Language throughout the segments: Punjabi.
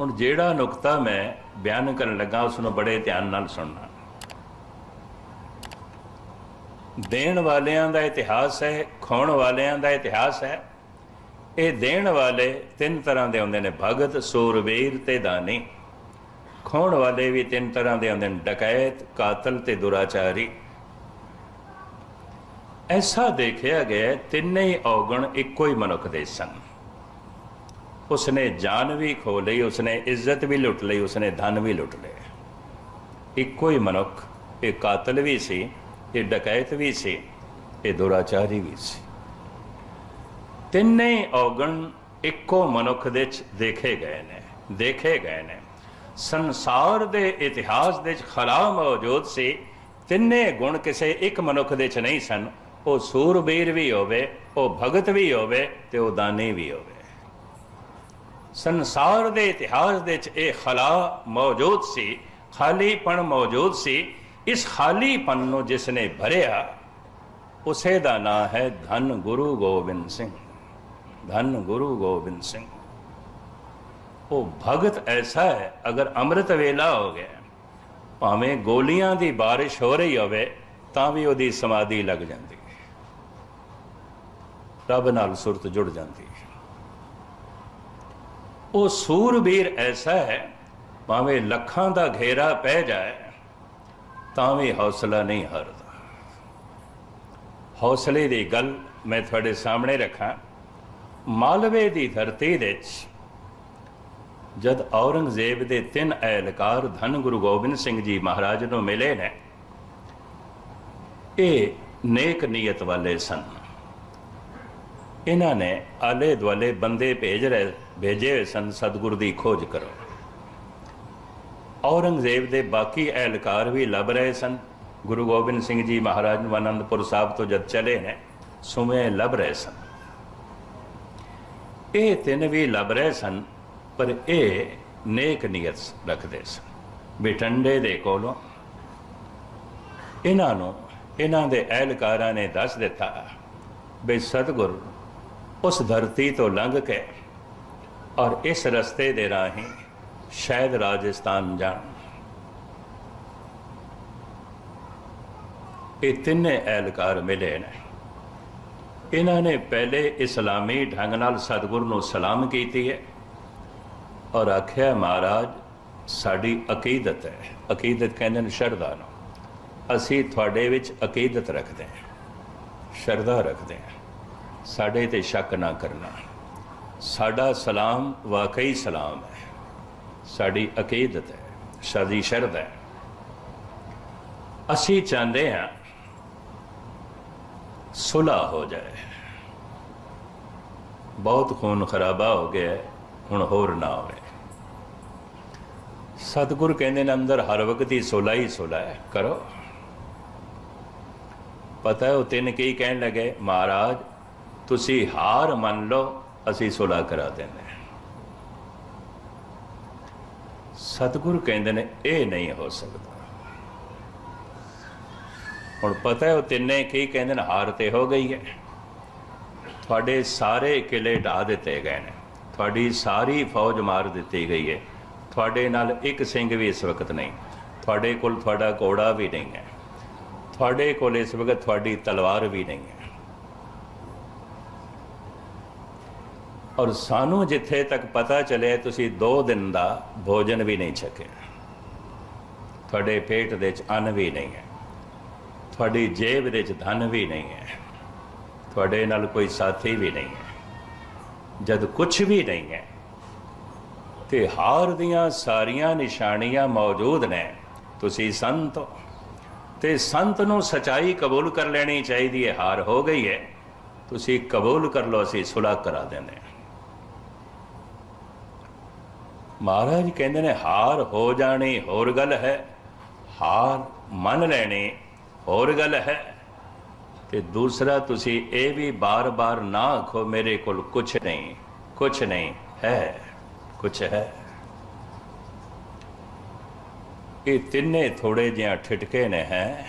ਹੁਣ ਜਿਹੜਾ ਨੁਕਤਾ ਮੈਂ ਬਿਆਨ ਕਰਨ ਲੱਗਾ, ਉਸ ਨੂੰ ਬੜੇ ਧਿਆਨ ਨਾਲ ਸੁਣਨਾ। ਦੇਣ ਵਾਲਿਆਂ ਦਾ ਇਤਿਹਾਸ ਹੈ, ਖਾਣ ਵਾਲਿਆਂ ਦਾ ਇਤਿਹਾਸ ਹੈ। ਇਹ ਦੇਣ ਵਾਲੇ ਤਿੰਨ ਤਰ੍ਹਾਂ ਦੇ ਹੁੰਦੇ ਨੇ, ਭਗਤ ਸੂਰਵੀਰ ਤੇ ਦਾਨੀ। ਖਾਣ ਵਾਲੇ ਵੀ ਤਿੰਨ ਤਰ੍ਹਾਂ ਦੇ ਹੁੰਦੇ ਨੇ, ਡਕੈਤ, ਕਾਤਲ ਤੇ ਦੁਰਾਚਾਰੀ। ਐਸਾ ਦੇਖਿਆ ਗਿਆ, ਤਿੰਨੇ ਹੀ ਔਗਣ ਇੱਕੋ ਹੀ ਮਨੁੱਖ ਦੇ ਸਨ। ਉਸਨੇ ਜਾਨ ਵੀ ਖੋ ਲਈ, ਉਸਨੇ ਇੱਜ਼ਤ ਵੀ ਲੁੱਟ ਲਈ, ਉਸਨੇ ਧਨ ਵੀ ਲੁੱਟ ਲਿਆ ਇੱਕੋ ਹੀ ਮਨੁੱਖ, ਇਹ ਕਾਤਲ ਵੀ ਸੀ, ਇਹ ਡਕੈਤ ਵੀ ਸੀ, ਇਹ ਦੁਰਾਚਾਰੀ ਵੀ ਸੀ। ਤਿੰਨੇ ਹੀ ਔਗਣ ਇੱਕੋ ਮਨੁੱਖ ਦੇ ਵਿੱਚ ਦੇਖੇ ਗਏ ਨੇ, ਦੇਖੇ ਗਏ ਨੇ। ਸੰਸਾਰ ਦੇ ਇਤਿਹਾਸ ਦੇ ਵਿੱਚ ਖਲਾ ਮੌਜੂਦ ਸੀ। ਤਿੰਨੇ ਗੁਣ ਕਿਸੇ ਇੱਕ ਮਨੁੱਖ ਦੇ ਵਿੱਚ ਨਹੀਂ ਸਨ। ਉਹ ਸੂਰਬੀਰ ਵੀ ਹੋਵੇ, ਉਹ ਭਗਤ ਵੀ ਹੋਵੇ ਤੇ ਉਹ ਦਾਨੀ ਵੀ ਹੋਵੇ। ਸੰਸਾਰ ਦੇ ਇਤਿਹਾਸ ਦੇ ਚ ਇਹ ਖਲਾ ਮੌਜੂਦ ਸੀ, ਖਾਲੀਪਣ ਮੌਜੂਦ ਸੀ। ਇਸ ਖਾਲੀਪਣ ਨੂੰ ਜਿਸ ਨੇ ਭਰਿਆ, ਉਸੇ ਦਾ ਨਾਂ ਹੈ ਧੰਨ ਗੁਰੂ ਗੋਬਿੰਦ ਸਿੰਘ। ਧੰਨ ਗੁਰੂ ਗੋਬਿੰਦ ਸਿੰਘ। ਉਹ ਭਗਤ ਐਸਾ ਹੈ, ਅਗਰ ਅੰਮ੍ਰਿਤ ਵੇਲਾ ਹੋ ਗਿਆ, ਭਾਵੇਂ ਗੋਲੀਆਂ ਦੀ ਬਾਰਿਸ਼ ਹੋ ਰਹੀ ਹੋਵੇ, ਤਾਂ ਵੀ ਉਹਦੀ ਸਮਾਧੀ ਲੱਗ ਜਾਂਦੀ। ਹੈ ਰੱਬ ਨਾਲ ਸੁਰਤ ਜੁੜ ਜਾਂਦੀ। ਹੈ ਉਹ ਸੂਰਬੀਰ ਐਸਾ ਹੈ, ਭਾਵੇਂ ਲੱਖਾਂ ਦਾ ਘੇਰਾ ਪੈ ਜਾਏ, ਤਾਂ ਵੀ ਹੌਸਲਾ ਨਹੀਂ ਹਾਰਦਾ। ਹੌਸਲੇ ਦੀ ਗੱਲ ਮੈਂ ਤੁਹਾਡੇ ਸਾਹਮਣੇ ਰੱਖਾਂ। ਮਾਲਵੇ ਦੀ ਧਰਤੀ ਵਿੱਚ ਜਦ ਔਰੰਗਜ਼ੇਬ ਦੇ ਤਿੰਨ ਐਲਕਾਰ ਧੰਨ ਗੁਰੂ ਗੋਬਿੰਦ ਸਿੰਘ ਜੀ ਮਹਾਰਾਜ ਨੂੰ ਮਿਲੇ ਨੇ, ਇਹ ਨੇਕ ਨੀਅਤ ਵਾਲੇ ਸਨ। ਇਹਨਾਂ ਨੇ ਆਲੇ ਦੁਆਲੇ ਬੰਦੇ ਭੇਜ ਰਹੇ ਭੇਜੇ ਹੋਏ ਸਨ, ਸਤਿਗੁਰ ਦੀ ਖੋਜ ਕਰੋ। ਔਰੰਗਜ਼ੇਬ ਦੇ ਬਾਕੀ ਅਹਿਲਕਾਰ ਵੀ ਲੱਭ ਰਹੇ ਸਨ। ਗੁਰੂ ਗੋਬਿੰਦ ਸਿੰਘ ਜੀ ਮਹਾਰਾਜ ਨੂੰ ਅਨੰਦਪੁਰ ਸਾਹਿਬ ਤੋਂ ਜਦ ਚਲੇ ਨੇ ਸੁਮੇ ਲੱਭ ਰਹੇ ਸਨ। ਇਹ ਤਿੰਨ ਵੀ ਲੱਭ ਰਹੇ ਸਨ, ਪਰ ਇਹ ਨੇਕ ਨੀਅਤ ਰੱਖਦੇ ਸਨ। ਬਿਟੰਡੇ ਦੇ ਕੋਲੋਂ ਇਹਨਾਂ ਨੂੰ, ਇਹਨਾਂ ਦੇ ਐਲਕਾਰਾਂ ਨੇ ਦੱਸ ਦਿੱਤਾ ਬਈ ਸਤਿਗੁਰ ਉਸ ਧਰਤੀ ਤੋਂ ਲੰਘ ਕੇ ਔਰ ਇਸ ਰਸਤੇ ਦੇ ਰਾਹੀਂ ਸ਼ਾਇਦ ਰਾਜਸਥਾਨ ਜਾਣ। ਇਹ ਤਿੰਨੇ ਐਲਕਾਰ ਮਿਲੇ ਨੇ। ਇਹਨਾਂ ਨੇ ਪਹਿਲੇ ਇਸਲਾਮੀ ਢੰਗ ਨਾਲ ਸਤਿਗੁਰ ਨੂੰ ਸਲਾਮ ਕੀਤੀ ਹੈ ਔਰ ਆਖਿਆ, ਮਹਾਰਾਜ, ਸਾਡੀ ਅਕੀਦਤ ਹੈ। ਅਕੀਦਤ ਕਹਿੰਦੇ ਨੇ ਸ਼ਰਧਾ ਨੂੰ। ਅਸੀਂ ਤੁਹਾਡੇ ਵਿੱਚ ਅਕੀਦਤ ਰੱਖਦੇ ਹਾਂ, ਸ਼ਰਧਾ ਰੱਖਦੇ ਹਾਂ। ਸਾਡੇ ਤੇ ਸ਼ੱਕ ਨਾ ਕਰਨਾ। ਸਾਡਾ ਸਲਾਮ ਵਾਕਈ ਸਲਾਮ ਹੈ। ਸਾਡੀ ਅਕੀਦਤ ਹੈ, ਸਾਡੀ ਸ਼ਰਧਾ ਹੈ। ਅਸੀਂ ਚਾਹੁੰਦੇ ਹਾਂ ਸੁਲ੍ਹਾ ਹੋ ਜਾਏ। ਬਹੁਤ ਖੂਨ ਖਰਾਬਾ ਹੋ ਗਿਆ ਹੁਣ ਹੋਰ ਨਾ ਹੋਵੇ। ਸਤਿਗੁਰ ਕਹਿੰਦੇ ਨੇ, ਅੰਦਰ ਹਰ ਵਕਤ ਹੀ ਸੁਲ੍ਹਾ ਹੀ ਸੁਲ੍ਹਾ ਹੈ, ਕਰੋ। ਪਤਾ ਹੈ ਉਹ ਤਿੰਨ ਕੀ ਕਹਿਣ ਲੱਗੇ, ਮਹਾਰਾਜ, ਤੁਸੀਂ ਹਾਰ ਮੰਨ ਲਓ ਅਸੀਂ ਸੁਲ੍ਹਾ ਕਰਾ ਦਿੰਦੇ ਹਾਂ। ਸਤਿਗੁਰ ਕਹਿੰਦੇ ਨੇ, ਇਹ ਨਹੀਂ ਹੋ ਸਕਦਾ। ਹੁਣ ਪਤਾ ਹੈ ਉਹ ਤਿੰਨੇ ਕੀ ਕਹਿੰਦੇ ਨੇ, ਹਾਰ ਤੇ ਹੋ ਗਈ ਹੈ। ਤੁਹਾਡੇ ਸਾਰੇ ਕਿਲੇ ਢਾ ਦਿੱਤੇ ਗਏ ਨੇ। ਤੁਹਾਡੀ ਸਾਰੀ ਫੌਜ ਮਾਰ ਦਿੱਤੀ ਗਈ ਹੈ। ਤੁਹਾਡੇ ਨਾਲ ਇੱਕ ਸਿੰਘ ਵੀ ਇਸ ਵਕਤ ਨਹੀਂ। ਤੁਹਾਡੇ ਕੋਲ ਤੁਹਾਡਾ ਘੋੜਾ ਵੀ ਨਹੀਂ ਹੈ। ਤੁਹਾਡੇ ਕੋਲ ਇਸ ਵਕਤ ਤੁਹਾਡੀ ਤਲਵਾਰ ਵੀ ਨਹੀਂ ਹੈ। ਔਰ ਸਾਨੂੰ ਜਿੱਥੇ ਤੱਕ ਪਤਾ ਚੱਲਿਆ, ਤੁਸੀਂ 2 ਦਿਨ ਦਾ ਭੋਜਨ ਵੀ ਨਹੀਂ ਛਕਿਆ। ਤੁਹਾਡੇ ਪੇਟ ਦੇ ਵਿੱਚ ਅੰਨ ਵੀ ਨਹੀਂ ਹੈ। ਤੁਹਾਡੀ ਜੇਬ ਦੇ ਵਿੱਚ ਧਨ ਵੀ ਨਹੀਂ ਹੈ। ਤੁਹਾਡੇ ਨਾਲ ਕੋਈ ਸਾਥੀ ਵੀ ਨਹੀਂ ਹੈ। ਜਦ ਕੁਝ ਵੀ ਨਹੀਂ ਹੈ, ਤੇ ਹਾਰ ਦੀਆਂ ਸਾਰੀਆਂ ਨਿਸ਼ਾਨੀਆਂ ਮੌਜੂਦ ਨੇ। ਤੁਸੀਂ ਸੰਤ ਹੋ। ਤੇ ਸੰਤ ਨੂੰ ਸਚਾਈ ਕਬੂਲ ਕਰ ਲੈਣੀ ਚਾਹੀਦੀ ਹੈ। ਹਾਰ ਹੋ ਗਈ ਹੈ। ਤੁਸੀਂ ਕਬੂਲ ਕਰ ਲਓ, ਅਸੀਂ ਸੁਲ੍ਹਾ ਕਰਾ ਦਿੰਦੇ ਹਾਂ। ਮਹਾਰਾਜ ਕਹਿੰਦੇ ਨੇ, ਹਾਰ ਹੋ ਜਾਣੀ, ਹੋਰ ਗੱਲ ਹੈ। ਹਾਰ ਮੰਨ ਲੈਣੀ, ਹੋਰ ਗੱਲ ਹੈ। ਤੇ ਦੂਸਰਾ, ਤੁਸੀਂ ਇਹ ਵੀ ਬਾਰ-ਬਾਰ ਨਾ ਆਖੋ, ਮੇਰੇ ਕੋਲ ਕੁਝ ਨਹੀਂ ਕੁਝ ਨਹੀਂ ਹੈ ਕੁਝ ਹੈ। ਇਹ ਤਿੰਨੇ ਥੋੜੇ ਜਿਹਾ ਠਿਟਕੇ ਨੇ ਹੈ।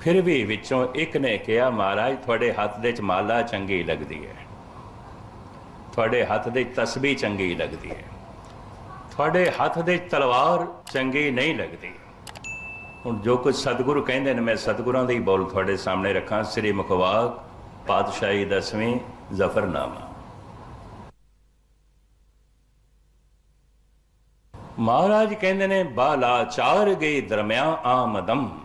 ਫਿਰ ਵੀ ਵਿੱਚੋਂ ਇੱਕ ਨੇ ਕਿਹਾ, ਮਹਾਰਾਜ, ਤੁਹਾਡੇ ਹੱਥ ਦੇ ਚ ਮਾਲਾ ਚੰਗੀ ਲੱਗਦੀ ਹੈ। ਤੁਹਾਡੇ ਹੱਥ ਦੇ ਤਸਬੀਹ ਚੰਗੀ ਲੱਗਦੀ ਹੈ। ਤੁਹਾਡੇ ਹੱਥ ਦੇ ਤਲਵਾਰ ਚੰਗੀ ਨਹੀਂ ਲੱਗਦੀ। ਹੁਣ ਜੋ ਕੁਝ ਸਤਿਗੁਰੂ ਕਹਿੰਦੇ ਨੇ, ਮੈਂ ਸਤਿਗੁਰਾਂ ਦੇ ਬੋਲ ਤੁਹਾਡੇ ਸਾਹਮਣੇ ਰੱਖਾਂ। ਸ੍ਰੀ ਮੁਖਵਾਕ ਪਾਤਸ਼ਾਹੀ ਦਸਵੀਂ ਜ਼ਫਰਨਾਮਾ। ਮਹਾਰਾਜ ਕਹਿੰਦੇ ਨੇ, ਬਾਲਾਚਾਰ ਗਈ ਦਰਮਿਆ ਆਮਦਮ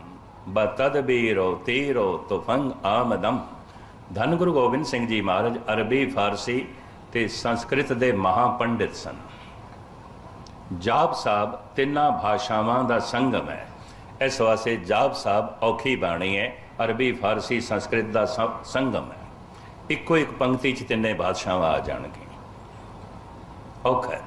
ਬਤਦਬੀਰੋ ਤੀਰੋ ਤੁਫੰਗ ਆਮਦਮ ਧੰਨ ਗੁਰੂ ਗੋਬਿੰਦ ਸਿੰਘ ਜੀ ਮਹਾਰਾਜ, ਅਰਬੀ ਫਾਰਸੀ ਤੇ ਸੰਸਕ੍ਰਿਤ ਦੇ ਮਹਾ ਪੰਡਿਤ ਸਨ। ਜਾਪ ਸਾਹਿਬ ਤਿੰਨਾਂ ਭਾਸ਼ਾਵਾਂ ਦਾ ਸੰਗਮ ਹੈ। ਇਸ ਵਾਸਤੇ ਜਾਪ ਸਾਹਿਬ ਔਖੀ ਬਾਣੀ ਹੈ। ਅਰਬੀ, ਫਾਰਸੀ, ਸੰਸਕ੍ਰਿਤ ਦਾ ਸੰ- ਸੰਗਮ ਹੈ। ਇੱਕੋ ਇੱਕ ਪੰਕਤੀ ਚ ਤਿੰਨੇ ਭਾਸ਼ਾਵਾਂ ਆ ਜਾਣਗੀਆਂ। ਔਖਾ ਹੈ।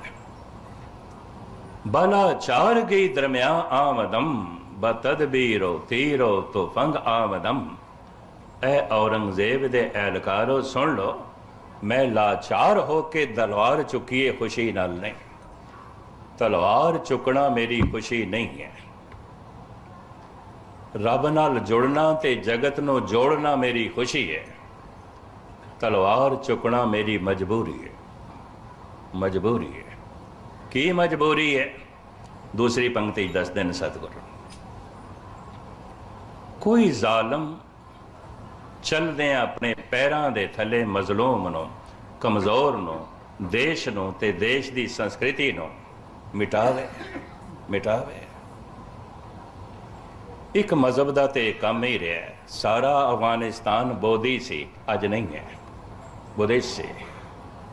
ਬਲਾ ਚਾਰ ਗਈ ਦਰਮਿਆ ਆਮਦਮ ਬਤਦਬੀਰੋ ਤੀਰੋ ਤੁਫੰਗ ਆਮਦਮ ਐ ਔਰੰਗਜ਼ੇਬ ਦੇ ਐਲਕਾਰੋ ਸੁਣ ਲੋ ਮੈਂ ਲਾਚਾਰ ਹੋ ਕੇ ਤਲਵਾਰ ਚੁੱਕੀਏ, ਖੁਸ਼ੀ ਨਾਲ ਨਹੀਂ। ਤਲਵਾਰ ਚੁੱਕਣਾ ਮੇਰੀ ਖੁਸ਼ੀ ਨਹੀਂ ਹੈ। ਰੱਬ ਨਾਲ ਜੁੜਨਾ ਤੇ ਜਗਤ ਨੂੰ ਜੋੜਨਾ ਮੇਰੀ ਖੁਸ਼ੀ ਹੈ। ਤਲਵਾਰ ਚੁੱਕਣਾ ਮੇਰੀ ਮਜਬੂਰੀ ਹੈ। ਮਜਬੂਰੀ ਹੈ। ਕੀ ਮਜਬੂਰੀ ਹੈ? ਦੂਸਰੀ ਪੰਕਤੀ ਦੱਸ ਦਿਨ ਸਤਿਗੁਰੂ। ਕੋਈ ਜ਼ਾਲਮ ਚੱਲਦੇ ਆਪਣੇ ਪੈਰਾਂ ਦੇ ਥੱਲੇ ਮਜ਼ਲੂਮ ਨੂੰ, ਕਮਜ਼ੋਰ ਨੂੰ, ਦੇਸ਼ ਨੂੰ ਤੇ ਦੇਸ਼ ਦੀ ਸੰਸਕ੍ਰਿਤੀ ਨੂੰ ਮਿਟਾਵੇ ਮਿਟਾਵੇ। ਇੱਕ ਮਜ਼ਹਬ ਦਾ ਤੇ ਕੰਮ ਹੀ ਰਿਹਾ ਸਾਰਾ ਅਫਗਾਨਿਸਤਾਨ ਬੋਧੀ ਸੀ, ਅੱਜ ਨਹੀਂ ਹੈ। ਬੁੱਧਿਸ਼ ਸੀ,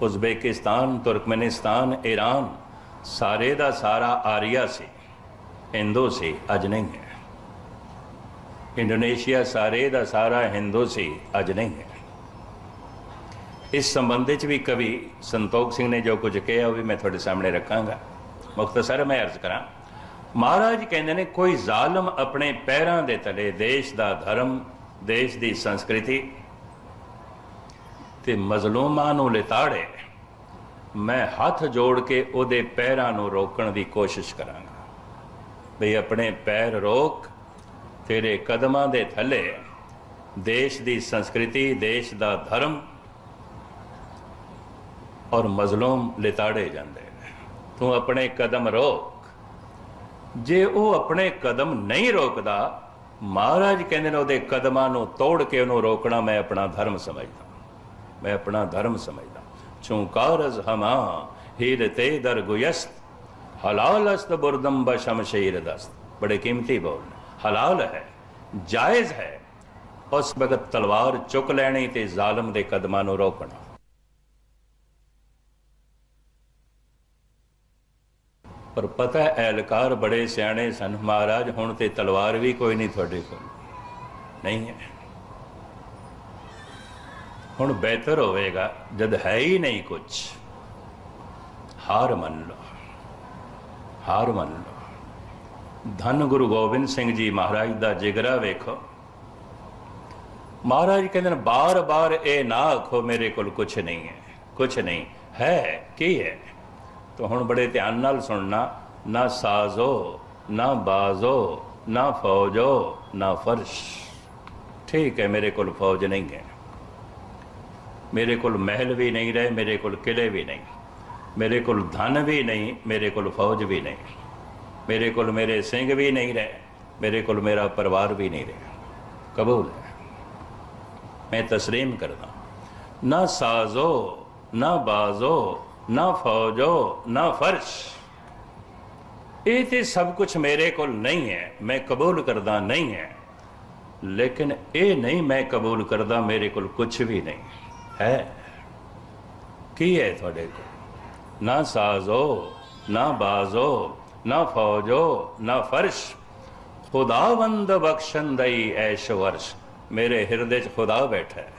ਉਜ਼ਬੇਕਿਸਤਾਨ, ਤੁਰਕਮਨਿਸਤਾਨ, ਈਰਾਨ, ਸਾਰੇ ਦਾ ਸਾਰਾ ਆਰੀਆ ਸੀ, ਹਿੰਦੂ ਸੀ, ਅੱਜ ਨਹੀਂ ਹੈ। ਇੰਡੋਨੇਸ਼ੀਆ ਸਾਰੇ ਦਾ ਸਾਰਾ ਹਿੰਦੂ ਸੀ, ਅੱਜ ਨਹੀਂ ਹੈ। ਇਸ ਸੰਬੰਧ ਵਿੱਚ ਵੀ ਕਵੀ ਸੰਤੋਖ ਸਿੰਘ ਨੇ ਜੋ ਕੁਝ ਕਿਹਾ, ਉਹ ਵੀ ਮੈਂ ਤੁਹਾਡੇ ਸਾਹਮਣੇ ਰੱਖਾਂਗਾ। ਮੁਖਤਸਰ ਮੈਂ ਅਰਜ਼ ਕਰਾਂ, ਮਹਾਰਾਜ ਕਹਿੰਦੇ ਨੇ, ਕੋਈ ਜ਼ਾਲਮ ਆਪਣੇ ਪੈਰਾਂ ਦੇ ਤਲੇ ਦੇਸ਼ ਦਾ ਧਰਮ, ਦੇਸ਼ ਦੀ ਸੰਸਕ੍ਰਿਤੀ ਤੇ ਮਜ਼ਲੂਮਾਂ ਨੂੰ ਲਿਤਾੜੇ। ਮੈਂ ਹੱਥ ਜੋੜ ਕੇ ਉਹਦੇ ਪੈਰਾਂ ਨੂੰ ਰੋਕਣ ਦੀ ਕੋਸ਼ਿਸ਼ ਕਰਾਂਗਾ। ਬਈ ਆਪਣੇ ਪੈਰ ਰੋਕ, ਤੇਰੇ ਕਦਮਾਂ ਦੇ ਥੱਲੇ ਦੇਸ਼ ਦੀ ਸੰਸਕ੍ਰਿਤੀ, ਦੇਸ਼ ਦਾ ਧਰਮ ਔਰ ਮਜ਼ਲੂਮ ਲਿਤਾੜੇ ਜਾਂਦੇ ਨੇ। ਤੂੰ ਆਪਣੇ ਕਦਮ ਰੋਕ। ਜੇ ਉਹ ਆਪਣੇ ਕਦਮ ਨਹੀਂ ਰੋਕਦਾ, ਮਹਾਰਾਜ ਕਹਿੰਦੇ ਨੇ ਉਹਦੇ ਕਦਮਾਂ ਨੂੰ ਤੋੜ ਕੇ ਉਹਨੂੰ ਰੋਕਣਾ ਮੈਂ ਆਪਣਾ ਧਰਮ ਸਮਝਦਾ। ਮੈਂ ਆਪਣਾ ਧਰਮ ਸਮਝਦਾ। ਚੁੰਕਾਰਜ਼ ਹਮਾ, ਹੀਰ ਤੇ ਦਰ ਗੁਯਸਤ। ਹਲਾਲ ਅਸਤ ਬੁਰਦਮ ਬਸ਼ਮਸ਼ੀਰ ਦਸਤ। ਬੜੇ ਕੀਮਤੀ ਬੋਲ ਨੇ। ਹਲਾਲ ਹੈ, ਜਾਇਜ਼ ਹੈ। ਉਸ ਵਕਤ ਤਲਵਾਰ ਚੁੱਕ ਲੈਣੀ ਤੇ ਜ਼ਾਲਮ ਦੇ ਕਦਮਾਂ ਨੂੰ ਰੋਕਣਾ। ਪਰ ਪਤਾ ਐਲਕਾਰ ਬੜੇ ਸਿਆਣੇ ਸਨ। ਮਹਾਰਾਜ, ਹੁਣ ਤੇ ਤਲਵਾਰ ਵੀ ਕੋਈ ਨਹੀਂ ਤੁਹਾਡੇ ਕੋਲ। ਨਹੀਂ ਹੈ। ਹੁਣ ਬਿਹਤਰ ਹੋਵੇਗਾ, ਜਦ ਹੈ ਹੀ ਨਹੀਂ ਕੁਝ ਹਾਰ ਮੰਨ ਲਓ। ਹਾਰ ਮੰਨ ਲਓ। ਧੰਨ ਗੁਰੂ ਗੋਬਿੰਦ ਸਿੰਘ ਜੀ ਮਹਾਰਾਜ ਦਾ ਜਿਗਰਾ ਵੇਖੋ। ਮਹਾਰਾਜ ਕਹਿੰਦੇ ਨੇ, ਬਾਰ-ਬਾਰ ਇਹ ਨਾ ਆਖੋ, ਮੇਰੇ ਕੋਲ ਕੁਝ ਨਹੀਂ ਹੈ। ਕੁਝ ਨਹੀਂ। ਹੈ, ਕੀ ਹੈ? ਤਾਂ ਹੁਣ ਬੜੇ ਧਿਆਨ ਨਾਲ ਸੁਣਨਾ, ਨਾ ਸਾਜ਼ੋ, ਨਾ ਬਾਜ਼ੋ, ਨਾ ਫੌਜੋ, ਨਾ ਫਰਸ਼। ਠੀਕ ਹੈ, ਮੇਰੇ ਕੋਲ ਫੌਜ ਨਹੀਂ ਹੈ। ਮੇਰੇ ਕੋਲ ਮਹਿਲ ਵੀ ਨਹੀਂ ਰਹੇ, ਮੇਰੇ ਕੋਲ ਕਿਲੇ ਵੀ ਨਹੀਂ। ਮੇਰੇ ਕੋਲ ਧਨ ਵੀ ਨਹੀਂ, ਮੇਰੇ ਕੋਲ ਫੌਜ ਵੀ ਨਹੀਂ। ਮੇਰੇ ਕੋਲ ਮੇਰੇ ਸਿੰਘ ਵੀ ਨਹੀਂ ਰਹੇ, ਮੇਰੇ ਕੋਲ ਮੇਰਾ ਪਰਿਵਾਰ ਵੀ ਨਹੀਂ ਰਿਹਾ। ਕਬੂਲ ਹੈ। ਮੈਂ ਤਸਲੀਮ ਕਰਦਾ। ਨਾ ਸਾਜ਼ੋ, ਨਾ ਬਾਜ਼ੋ ਨਾ ਫੌਜੋ, ਨਾ ਫਰਸ਼ ਇਹ ਤੇ ਸਭ ਕੁਝ ਮੇਰੇ ਕੋਲ ਨਹੀਂ ਹੈ, ਮੈਂ ਕਬੂਲ ਕਰਦਾ ਨਹੀਂ ਹੈ। ਲੇਕਿਨ ਇਹ ਨਹੀਂ ਮੈਂ ਕਬੂਲ ਕਰਦਾ ਮੇਰੇ ਕੋਲ ਕੁਝ ਵੀ ਨਹੀਂ ਹੈ। ਕੀ ਹੈ ਤੁਹਾਡੇ ਕੋਲ? ਨਾ ਸਾਜ਼ੋ, ਨਾ ਬਾਜ਼ੋ, ਨਾ ਫੌਜੋ, ਨਾ ਫਰਸ਼ ਖੁਦਾਵੰਦ ਬਖਸ਼ੰਦਈ ਐਸ਼ ਵਰਸ਼। ਮੇਰੇ ਹਿਰਦੇ 'ਚ ਖੁਦਾ ਬੈਠਾ ਹੈ।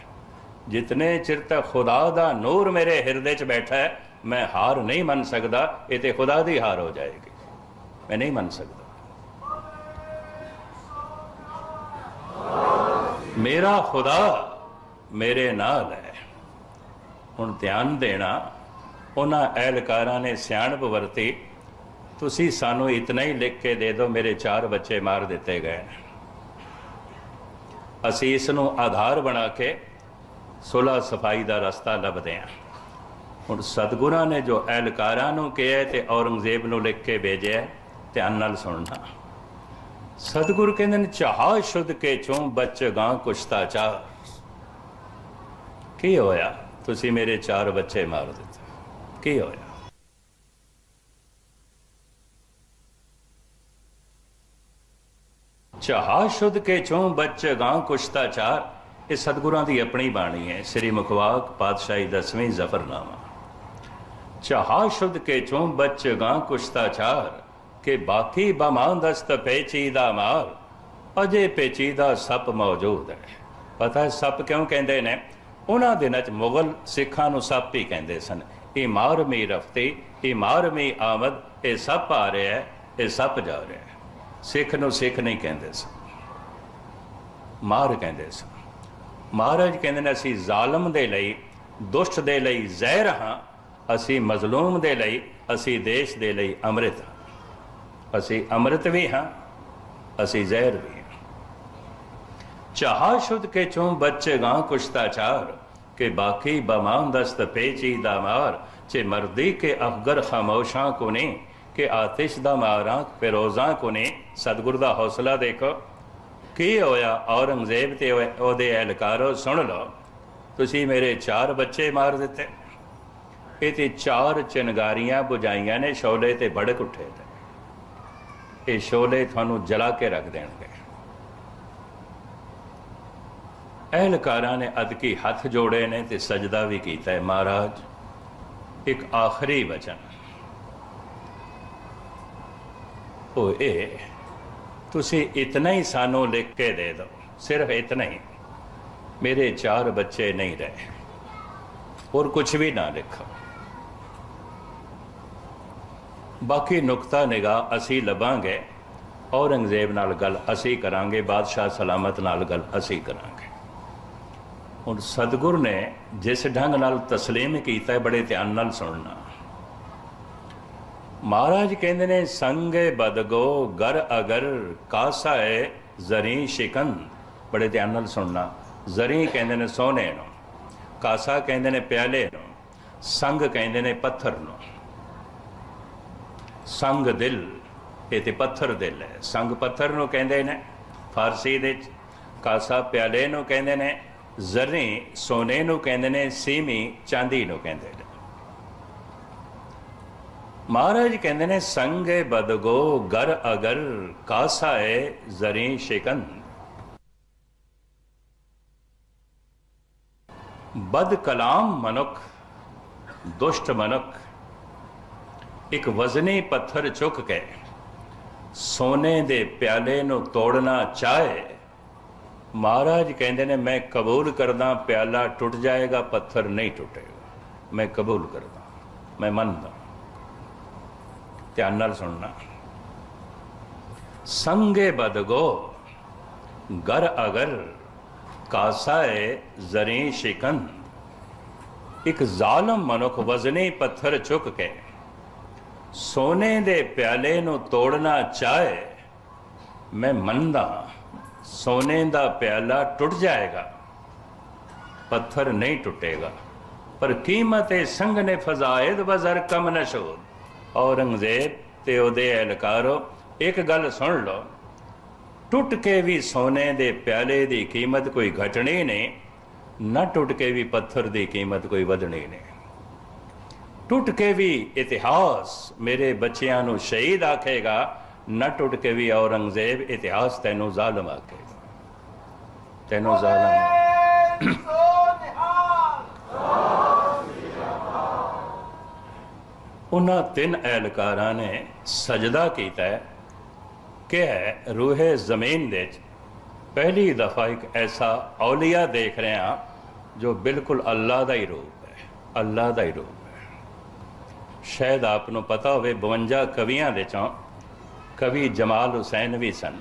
ਜਿਤਨੇ ਚਿਰ ਤੱਕ ਖੁਦਾ ਦਾ ਨੂਰ ਮੇਰੇ ਹਿਰਦੇ 'ਚ ਬੈਠਾ ਹੈ ਮੈਂ ਹਾਰ ਨਹੀਂ ਮੰਨ ਸਕਦਾ, ਇਹ ਤੇ ਖੁਦਾ ਦੀ ਹਾਰ ਹੋ ਜਾਏਗੀ। ਮੈਂ ਨਹੀਂ ਮੰਨ ਸਕਦਾ। ਮੇਰਾ ਖੁਦਾ ਮੇਰੇ ਨਾਲ ਹੈ। ਹੁਣ ਧਿਆਨ ਦੇਣਾ, ਉਹਨਾਂ ਐਲਕਾਰਾਂ ਨੇ ਸਿਆਣਪ ਵਰਤੀ, ਤੁਸੀਂ ਸਾਨੂੰ ਇਤਨਾ ਹੀ ਲਿਖ ਕੇ ਦੇ ਦਿਓ, ਮੇਰੇ ਚਾਰ ਬੱਚੇ ਮਾਰ ਦਿੱਤੇ ਗਏ ਅਸੀਂ ਇਸ ਨੂੰ ਆਧਾਰ ਬਣਾ ਕੇ ਸੁਲਹ ਸਫ਼ਾਈ ਦਾ ਰਸਤਾ ਲੱਭਦੇ ਹਾਂ। ਹੁਣ ਸਤਿਗੁਰਾਂ ਨੇ ਜੋ ਐਲਕਾਰਾਂ ਨੂੰ ਕਿਹਾ ਤੇ ਔਰੰਗਜ਼ੇਬ ਨੂੰ ਲਿਖ ਕੇ ਭੇਜਿਆ ਧਿਆਨ ਨਾਲ ਸੁਣਨਾ। ਸਤਿਗੁਰ ਕਹਿੰਦੇ ਨੇ, ਚਾਹ ਸ਼ੁੱਧ ਕੇ ਚੋਂ ਬੱਚ ਗਾਂ ਕੁਸ਼ਤਾ ਚਾਹ। ਕੀ ਹੋਇਆ? ਤੁਸੀਂ ਮੇਰੇ ਚਾਰ ਬੱਚੇ ਮਾਰ ਦਿੱਤੇ। ਕੀ ਹੋਇਆ? ਚਾਹ ਸ਼ੁੱਧ ਕੇ ਚੋਂ ਬੱਚ ਗਾਂ ਕੁਸ਼ਤਾ ਚਾਰ ਇਹ ਸਤਿਗੁਰਾਂ ਦੀ ਆਪਣੀ ਬਾਣੀ ਹੈ। ਸ੍ਰੀ ਮੁਖਵਾਕ ਪਾਤਸ਼ਾਹੀ ਦਸਵੀਂ ਜ਼ਫਰਨਾਮਾ। ਚਾਹ ਸ਼ੁੱਧ ਕੇ ਚੋਂ ਬੱਚ ਗਾਂ ਕੁਸ਼ਤਾ ਚਾਰ ਕਿ ਬਾਕੀ ਬਮਾਂਦਸਤ ਪੇਚੀਦਾ ਮਾਰ। ਅਜੇ ਪੇਚੀਦਾ ਸੱਪ ਮੌਜੂਦ ਹੈ। ਪਤਾ ਹੈ ਸੱਪ ਕਿਉਂ ਕਹਿੰਦੇ ਨੇ? ਉਹਨਾਂ ਦਿਨਾਂ ਚ ਮੁਗਲ ਸਿੱਖਾਂ ਨੂੰ ਸੱਪ ਹੀ ਕਹਿੰਦੇ ਸਨ। ਇਹ ਮਾਰ ਮੀ ਰਫਤੇ ਇਹ ਮਾਰਮੀ ਆਮਦ ਇਹ ਸੱਪ ਆ ਰਿਹਾ ਹੈ ਇਹ ਸੱਪ ਜਾ ਰਿਹਾ ਹੈ। ਸਿੱਖ ਨੂੰ ਸਿੱਖ ਨਹੀਂ ਕਹਿੰਦੇ ਸਨ। ਮਾਰ ਕਹਿੰਦੇ ਸਨ। ਮਹਾਰਾਜ ਕਹਿੰਦੇ ਨੇ, ਅਸੀਂ ਜ਼ਾਲਮ ਦੇ ਲਈ, ਦੁਸ਼ਟ ਦੇ ਲਈ ਜ਼ਹਿਰ ਹਾਂ। ਅਸੀਂ ਮਜ਼ਲੂਮ ਦੇ ਲਈ, ਅਸੀਂ ਦੇਸ਼ ਦੇ ਲਈ ਅੰਮ੍ਰਿਤ ਹਾਂ। ਅਸੀਂ ਅੰਮ੍ਰਿਤ ਵੀ ਹਾਂ, ਅਸੀਂ ਜ਼ਹਿਰ ਵੀ ਹਾਂ। ਚਾਹ ਸ਼ੁੱਧ ਕੇ ਚੋਂ ਬੱਚੇ ਗਾਂ ਕੁਸ਼ਤਾਚਾਰ ਕਿ ਬਾਕੀ ਬਮਾਨ ਦਸਤ ਪੇਚੀ ਦਾ ਮਾਰ ਚੇ ਮਰਦੀ ਕੇ ਅਫਗਰ ਖਾਮੋਸ਼ਾਂ ਕੋ ਨੇ ਕਿ ਆਤਿਸ਼ ਦਾ ਮਾਰਾਂ ਫਿਰੋਜ਼ਾਂ ਕੋ ਨੇ ਸਤਿਗੁਰ ਦਾ ਹੌਸਲਾ ਦੇਖੋ। ਕੀ ਹੋਇਆ? ਔਰੰਗਜ਼ੇਬ ਤੇ ਉਹਦੇ ਅਹਿਲਕਾਰੋ ਸੁਣ ਲਓ। ਤੁਸੀਂ ਮੇਰੇ ਚਾਰ ਬੱਚੇ ਮਾਰ ਦਿੱਤੇ। ਇਹ ਤੇ ਚਾਰ ਚਿਨਗਾਰੀਆਂ ਬੁਝਾਈਆਂ ਨੇ, ਸ਼ੋਲੇ ਤੇ ਭੜਕ ਉੱਠੇ ਤੇ। ਇਹ ਸ਼ੋਲੇ ਤੁਹਾਨੂੰ ਜਲਾ ਕੇ ਰੱਖ ਦੇਣਗੇ। ਅਹਿਲਕਾਰਾਂ ਨੇ ਅਦਕੀ ਹੱਥ ਜੋੜੇ ਨੇ ਤੇ ਸਜਦਾ ਵੀ ਕੀਤਾ ਹੈ ਮਹਾਰਾਜ। ਇੱਕ ਆਖਰੀ ਵਚਨ। ਉਹ ਇਹ ਤੁਸੀਂ ਇਤਨਾ ਹੀ ਸਾਨੂੰ ਲਿਖ ਕੇ ਦੇ ਦਿਓ ਸਿਰਫ ਇਤਨਾ ਹੀ। ਮੇਰੇ ਚਾਰ ਬੱਚੇ ਨਹੀਂ ਰਹੇ। ਹੋਰ ਕੁਝ ਵੀ ਨਾ ਲਿਖੋ। ਬਾਕੀ ਨੁਕਤਾ ਨਿਗਾਹ ਅਸੀਂ ਲਵਾਂਗੇ ਔਰੰਗਜ਼ੇਬ ਨਾਲ ਗੱਲ ਅਸੀਂ ਕਰਾਂਗੇ, ਬਾਦਸ਼ਾਹ ਸਲਾਮਤ ਨਾਲ ਗੱਲ ਅਸੀਂ ਕਰਾਂਗੇ। ਹੁਣ ਸਤਿਗੁਰ ਨੇ ਜਿਸ ਢੰਗ ਨਾਲ ਤਸਲੀਮ ਕੀਤਾ ਬੜੇ ਧਿਆਨ ਨਾਲ ਸੁਣਨਾ। ਮਹਾਰਾਜ ਕਹਿੰਦੇ ਨੇ, ਸੰਗੇ ਬਦਗੋ ਗਰ ਅਗਰ ਕਾਸਾ ਕਾਸਾਏ ਜ਼ਰੀ ਸ਼ਿਕਨ। ਬੜੇ ਧਿਆਨ ਨਾਲ ਸੁਣਨਾ। ਜ਼ਰੀ ਕਹਿੰਦੇ ਨੇ ਸੋਨੇ ਨੂੰ, ਕਾਸਾ ਕਹਿੰਦੇ ਨੇ ਪਿਆਲੇ ਨੂੰ, ਸੰਗ ਕਹਿੰਦੇ ਨੇ ਪੱਥਰ ਨੂੰ। ਸੰਗ ਦਿਲ, ਇਹ ਤੇ ਪੱਥਰ ਦਿਲ ਹੈ। ਸੰਗ ਪੱਥਰ ਨੂੰ ਕਹਿੰਦੇ ਨੇ, ਫਾਰਸੀ ਦੇ ਕਾਸਾ ਪਿਆਲੇ ਨੂੰ ਕਹਿੰਦੇ ਨੇ ਜ਼ਰੀ ਸੋਨੇ ਨੂੰ ਕਹਿੰਦੇ ਨੇ, ਸੀਮੀ ਚਾਂਦੀ ਨੂੰ ਕਹਿੰਦੇ ਨੇ। ਮਹਾਰਾਜ ਕਹਿੰਦੇ ਨੇ, ਸੰਗੇ ਬਦਗੋ ਗਰ ਅਗਰ ਕਾਸਾ ਕਾਸਾਏ ਜ਼ਰੀ ਸ਼ਿਕਨ ਬਦ ਕਲਾਮ ਮਨੁੱਖ, ਦੁਸ਼ਟ ਮਨੁੱਖ ਇੱਕ ਵਜ਼ਨੀ ਪੱਥਰ ਚੁੱਕ ਕੇ ਸੋਨੇ ਦੇ ਪਿਆਲੇ ਨੂੰ ਤੋੜਨਾ ਚਾਹੇ। ਮਹਾਰਾਜ ਕਹਿੰਦੇ ਨੇ, ਮੈਂ ਕਬੂਲ ਕਰਦਾ, ਪਿਆਲਾ ਟੁੱਟ ਜਾਏਗਾ, ਪੱਥਰ ਨਹੀਂ ਟੁੱਟੇਗਾ। ਮੈਂ ਕਬੂਲ ਕਰਦਾ, ਮੈਂ ਮੰਨਦਾ। ਧਿਆਨ ਨਾਲ ਸੁਣਨਾ। ਸੰਗੇ ਬਦਗੋ ਗਰ ਅਗਰ ਕਾਸਾਏ ਜ਼ਰੀ ਸ਼ਿਕਨ ਇੱਕ ਜ਼ਾਲਮ ਮਨੁੱਖ ਵਜ਼ਨੀ ਪੱਥਰ ਚੁੱਕ ਕੇ ਸੋਨੇ ਦੇ ਪਿਆਲੇ ਨੂੰ ਤੋੜਨਾ ਚਾਹੇ, ਮੈਂ ਮੰਨਦਾ ਸੋਨੇ ਦਾ ਪਿਆਲਾ ਟੁੱਟ ਜਾਏਗਾ, ਪੱਥਰ ਨਹੀਂ ਟੁੱਟੇਗਾ, ਪਰ ਕੀਮਤ ਏ ਸੰਗ ਨੇ ਫਜ਼ਾਇਦ ਬਜ਼ਰ ਕਮ ਨਸ਼ੋ ਔਰੰਗਜ਼ੇਬ ਤੇ ਉਹਦੇ ਅਹਿਲਕਾਰੋ ਇੱਕ ਗੱਲ ਸੁਣ ਲਓ, ਟੁੱਟ ਕੇ ਵੀ ਸੋਨੇ ਦੇ ਪਿਆਲੇ ਦੀ ਕੀਮਤ ਕੋਈ ਘਟਣੀ ਨਹੀਂ, ਨਾ ਟੁੱਟ ਕੇ ਵੀ ਪੱਥਰ ਦੀ ਕੀਮਤ ਕੋਈ ਵਧਣੀ ਨਹੀਂ। ਟੁੱਟ ਕੇ ਵੀ ਇਤਿਹਾਸ ਮੇਰੇ ਬੱਚਿਆਂ ਨੂੰ ਸ਼ਹੀਦ ਆਖੇਗਾ, ਨਾ ਟੁੱਟ ਕੇ ਵੀ ਔਰੰਗਜ਼ੇਬ ਇਤਿਹਾਸ ਤੈਨੂੰ ਜ਼ਾਲਮ ਆਖੇਗਾ। ਤੈਨੂੰ ਜ਼ਾਲਮ ਉਹਨਾਂ ਤਿੰਨ ਅਹਿਲਕਾਰਾਂ ਨੇ ਸਜਦਾ ਕੀਤਾ ਕਿ ਰੂਹੇ ਜ਼ਮੀਨ ਦੇ ਵਿੱਚ ਪਹਿਲੀ ਦਫਾ ਇੱਕ ਐਸਾ ਔਲੀਆ ਦੇਖ ਰਹੇ ਹਾਂ ਜੋ ਬਿਲਕੁਲ ਅੱਲਾ ਦਾ ਹੀ ਰੂਪ ਹੈ। ਅੱਲਾ ਦਾ ਹੀ ਰੂਪ ਸ਼ਾਇਦ ਆਪ ਨੂੰ ਪਤਾ ਹੋਵੇ 52 ਕਵੀਆਂ ਦੇ ਚੋਂ ਕਵੀ ਜਮਾਲ ਹੁਸੈਨ ਵੀ ਸਨ।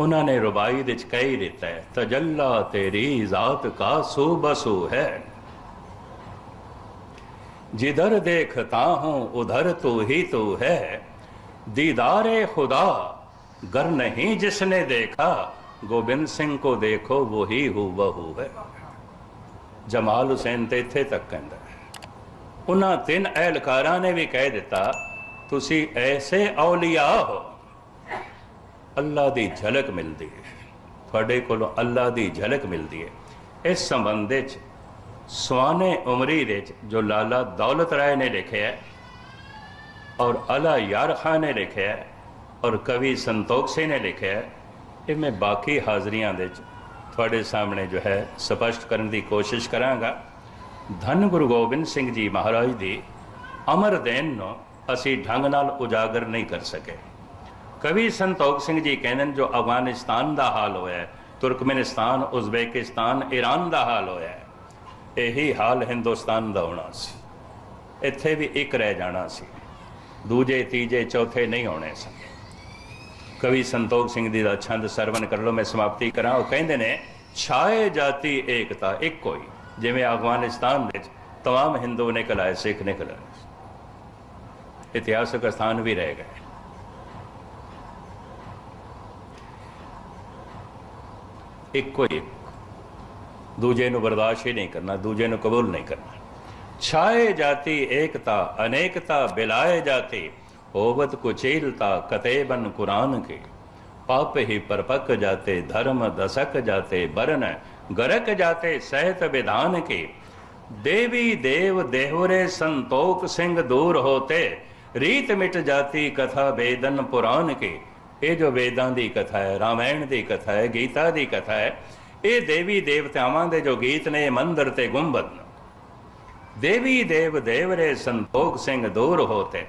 ਉਹਨਾਂ ਨੇ ਰੁਬਾਈ ਦੇ ਚ ਕਹੀ ਦਿੱਤਾ ਹੈ, ਤਜੱਲਾ ਤੇਰੀ ਜ਼ਾਤ ਕਾ ਸੋ ਬਸੋ ਹੈ। ਜਿਧਰ ਦੇਖਤਾ ਹੂੰ, ਉਧਰ ਤੋ ਹੀ ਤੋ ਹੈ। ਦੀਦਾਰੇ ਖੁਦਾ ਗਰ ਨਹੀਂ ਜਿਸਨੇ ਦੇਖਾ। ਗੋਬਿੰਦ ਸਿੰਘ ਕੋ ਦੇਖੋ, ਵਹੀ ਹੂ ਬਹੂ ਹੈ। ਜਮਾਲ ਹੁਸੈਨ ਤੇ ਇੱਥੇ ਤੱਕ ਕਹਿੰਦਾ ਉਹਨਾਂ ਤਿੰਨ ਅਹਿਲਕਾਰਾਂ ਨੇ ਵੀ ਕਹਿ ਦਿੱਤਾ, ਤੁਸੀਂ ਐਸੇ ਔਲੀਆ ਹੋ। ਅੱਲਾ ਦੀ ਝਲਕ ਮਿਲਦੀ ਹੈ ਤੁਹਾਡੇ ਕੋਲੋਂ ਅੱਲਾ ਦੀ ਝਲਕ ਮਿਲਦੀ ਹੈ ਇਸ ਸੰਬੰਧ ਵਿੱਚ ਸਵਾਨੇ ਉਮਰੀ ਵਿੱਚ ਜੋ ਲਾਲਾ ਦੌਲਤ ਰਾਏ ਨੇ ਲਿਖਿਆ ਹੈ ਔਰ ਅਲਾ ਯਾਰ ਖਾਨ ਨੇ ਲਿਖਿਆ ਹੈ ਔਰ ਕਵੀ ਸੰਤੋਖ ਸਿੰਘ ਨੇ ਲਿਖਿਆ ਹੈ, ਇਹ ਮੈਂ ਬਾਕੀ ਹਾਜ਼ਰੀਆਂ ਦੇ ਵਿੱਚ ਤੁਹਾਡੇ ਸਾਹਮਣੇ ਜੋ ਹੈ ਸਪਸ਼ਟ ਕਰਨ ਦੀ ਕੋਸ਼ਿਸ਼ ਕਰਾਂਗਾ। ਧੰਨ ਗੁਰੂ ਗੋਬਿੰਦ ਸਿੰਘ ਜੀ ਮਹਾਰਾਜ ਦੀ ਅਮਰ ਦੇਨ ਨੂੰ ਅਸੀਂ ਢੰਗ ਨਾਲ ਉਜਾਗਰ ਨਹੀਂ ਕਰ ਸਕੇ। ਕਵੀ ਸੰਤੋਖ ਸਿੰਘ ਜੀ ਕਹਿੰਦੇ ਨੇ ਜੋ ਅਫਗਾਨਿਸਤਾਨ ਦਾ ਹਾਲ ਹੋਇਆ ਹੈ, ਤੁਰਕਮੇਨਿਸਤਾਨ ਉਜ਼ਬੇਕਿਸਤਾਨ ਈਰਾਨ ਦਾ ਹਾਲ ਹੋਇਆ ਇਹੀ ਹਾਲ ਹਿੰਦੁਸਤਾਨ ਦਾ ਹੋਣਾ ਸੀ। ਇੱਥੇ ਵੀ ਇੱਕ ਰਹਿ ਜਾਣਾ ਸੀ ਦੂਜੇ ਤੀਜੇ ਚੌਥੇ ਨਹੀਂ ਹੋਣੇ ਸਨ ਕਵੀ ਸੰਤੋਖ ਸਿੰਘ ਜੀ ਦਾ ਛੰਦ ਸਰਵਨ ਕਰ ਲਓ ਮੈਂ ਸਮਾਪਤੀ ਕਰਾਂ। ਉਹ ਕਹਿੰਦੇ ਨੇ ਛਾਏ ਜਾਤੀ ਏਕਤਾ ਇੱਕੋ ਹੀ। ਜਿਵੇਂ ਅਫਗਾਨਿਸਤਾਨ ਵਿੱਚ तमाम ਹਿੰਦੂ ਨਿਕਲ ਆਏ ਸਿੱਖ ਨਿਕਲ ਆਏ ਇਤਿਹਾਸਕ ਸਥਾਨ ਵੀ ਰਹਿ ਗਏ ਇੱਕੋ ਹੀ ਇੱਕ। ਦੂਜੇ ਨੂੰ ਬਰਦਾਸ਼ਤ ਹੀ ਨਹੀਂ ਕਰਨਾ ਦੂਜੇ ਨੂੰ ਕਬੂਲ ਨਹੀਂ ਕਰਨਾ ਛਾਏ ਜਾਤੀ ਏਕਤਾ ਅਨੇਕਤਾ ਬਿਲਾਏ ਜਾਤੀ ਹੋਵਤ ਕੁਚੇਲਤਾ ਕਤੇਬਨ ਕੁਰਾਨ ਕੇ ਪਾਪ ਹੀ ਪਰਪਕ ਜਾਤੇ ਧਰਮ ਦਸਕ ਜਾਤੇ ਬਰਨ गरक जाते सहत विधान के देवी देव देहरे संतोक सिंह दूर होते ਰੀਤ ਮਿਟ ਜਾਤੀ ਕਥਾ ਵੇਦਨ ਪੁਰਾਨ ਕੇ। ਇਹ ਜੋ ਵੇਦਾਂ ਦੀ ਕਥਾ ਹੈ, ਰਾਮਾਇਣ ਦੀ ਕਥਾ ਹੈ, ਗੀਤਾ ਦੀ ਕਥਾ ਹੈ, ਇਹ ਦੇਵੀ ਦੇਵਤਾਵਾਂ ਦੇ ਜੋ ਗੀਤ ਨੇ ਮੰਦਰ ਤੇ ਗੁੰਬਦ ਦੇਵੀ ਦੇਵ ਦੇਵਰੇ ਸੰਤੋਖ ਸਿੰਘ ਦੂਰ ਹੋਤੇ।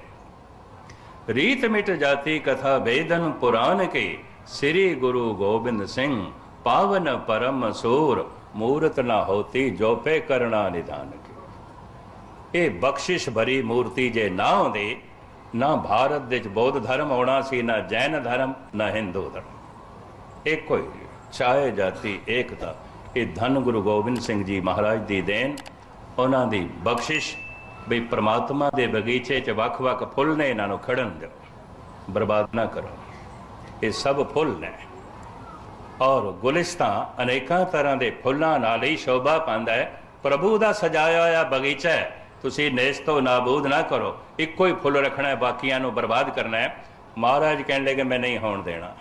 ਰੀਤ ਮਿਟ ਜਾਤੀ ਕਥਾ ਵੇਦਨ ਪੁਰਾਨ ਕੇ, ਸ੍ਰੀ ਗੁਰੂ ਗੋਬਿੰਦ ਸਿੰਘ ਪਾਵਨ ਪਰਮ ਸੂਰ ਮੂਰਤ ਨਾ ਹੋਤੀ ਜੋਪੇ ਕਰਣਾ ਨਿਦਾਨ ਕੇ ਇਹ ਬਖਸ਼ਿਸ਼ ਭਰੀ ਮੂਰਤੀ ਜੇ ਨਾ ਹੁੰਦੀ ਨਾ ਭਾਰਤ ਵਿੱਚ ਬੌਧ ਧਰਮ ਆਉਣਾ ਸੀ ਨਾ ਜੈਨ ਧਰਮ ਨਾ ਹਿੰਦੂ ਧਰਮ ਇੱਕੋ ਹੀ ਚਾਹੇ ਜਾਤੀ ਏਕਤਾ ਇਹ ਧੰਨ ਗੁਰੂ ਗੋਬਿੰਦ ਸਿੰਘ ਜੀ ਮਹਾਰਾਜ ਦੀ ਦੇਣ ਉਹਨਾਂ ਦੀ ਬਖਸ਼ਿਸ਼ ਵੀ ਪ੍ਰਮਾਤਮਾ ਦੇ ਬਗੀਚੇ 'ਚ ਵੱਖ-ਵੱਖ ਫੁੱਲ ਨੇ ਇਹਨਾਂ ਨੂੰ ਖੜਨ ਦਿਓ ਬਰਬਾਦ ਨਾ ਕਰੋ ਇਹ ਸਭ ਫੁੱਲ ਨੇ ਔਰ ਗੁਲਿਸਤਾਂ ਅਨੇਕਾਂ ਤਰ੍ਹਾਂ ਦੇ ਫੁੱਲਾਂ ਨਾਲ ਹੀ ਸ਼ੋਭਾ ਪਾਉਂਦਾ ਹੈ। ਪ੍ਰਭੂ ਦਾ ਸਜਾਇਆ ਹੋਇਆ ਬਗੀਚਾ ਹੈ। ਤੁਸੀਂ ਨੇਸ ਤੋਂ ਨਾਬੂਦ ਨਾ ਕਰੋ। ਇੱਕੋ ਹੀ ਫੁੱਲ ਰੱਖਣਾ ਹੈ, ਬਾਕੀਆਂ ਨੂੰ ਬਰਬਾਦ ਕਰਨਾ ਹੈ। ਮਹਾਰਾਜ ਕਹਿਣ ਲੱਗੇ, ਮੈਂ ਨਹੀਂ ਹੋਣ ਦੇਣਾ।